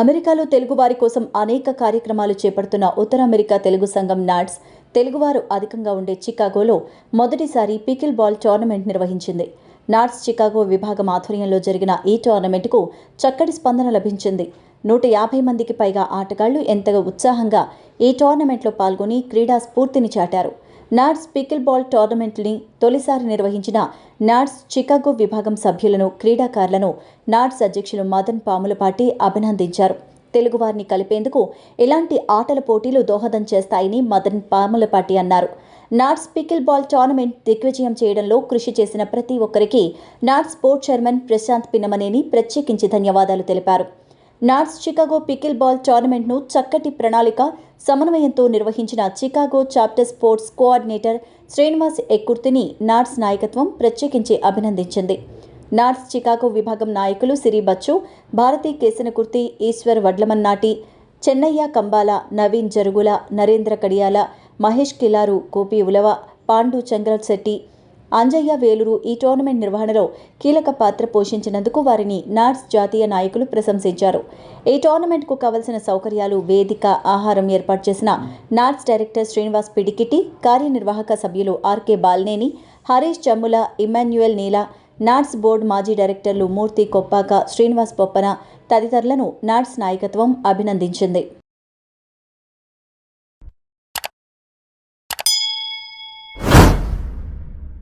అమెరికాలో తెలుగువారి కోసం అనేక కార్యక్రమాలు చేపడుతున్న ఉత్తర అమెరికా తెలుగు సంఘం నాట్స్ తెలుగువారు అధికంగా ఉండే చికాగోలో మొదటిసారి పికిల్ బాల్ టోర్నమెంట్ నిర్వహించింది. నాట్స్ చికాగో విభాగం ఆధ్వర్యంలో జరిగిన ఈ టోర్నమెంట్కు చక్కటి స్పందన లభించింది. నూట యాభై మందికి పైగా ఆటగాళ్ళు ఎంతగా ఉత్సాహంగా ఈ టోర్నమెంట్లో పాల్గొని క్రీడా స్ఫూర్తిని చాటారు. నాట్స్ పికిల్ బాల్ టోర్నమెంట్ని తొలిసారి నిర్వహించిన నాట్స్ చికాగో విభాగం సభ్యులను క్రీడాకారులను నాట్స్ అధ్యక్షులు మదన్ పాములపాటి అభినందించారు. తెలుగువారిని కలిపేందుకు ఇలాంటి ఆటల పోటీలు దోహదం చేస్తాయని మదన్ పాములపాటి అన్నారు. నాట్స్ పికిల్ బాల్ టోర్నమెంట్ దిగ్విజయం చేయడంలో కృషి చేసిన ప్రతి ఒక్కరికి NATS sport chairman Prashanth Pinnamaneni ప్రత్యేకించి ధన్యవాదాలు తెలిపారు. నార్త్ చికాగో పికిల్ బాల్ టోర్నమెంట్ను చక్కటి ప్రణాళిక సమన్వయంతో నిర్వహించిన Chicago chapter sports coordinator Srinivas ఎక్కుర్తిని NATS నాయకత్వం ప్రత్యేకించి అభినందించింది. నార్స్ చికాగో విభాగం నాయకులు సిరి బచ్చు భారతీ కేసనకుర్తి ఈశ్వర్ వడ్లమన్నాటి చెన్నయ్య కంబాల నవీన్ జరుగుల నరేంద్ర కడియాల మహేష్ కిలారు గోపి ఉలవ పాండు చంద్రశెట్టి అంజయ్య వేలూరు ఈ టోర్నమెంట్ నిర్వహణలో కీలక పాత్ర పోషించినందుకు వారిని నాట్స్ జాతీయ నాయకులు ప్రశంసించారు. ఈ టోర్నమెంట్కు కావలసిన సౌకర్యాలు వేదిక ఆహారం ఏర్పాటు చేసిన నాట్స్ డైరెక్టర్ శ్రీనివాస్ పిడికిటి కార్యనిర్వాహక సభ్యులు R K Balneni Harish Chammula Emmanuel Neela NATS board మాజీ డైరెక్టర్లు మూర్తి కొప్పాక శ్రీనివాస్ పొప్పన తదితరులను నాట్స్ నాయకత్వం అభినందించింది.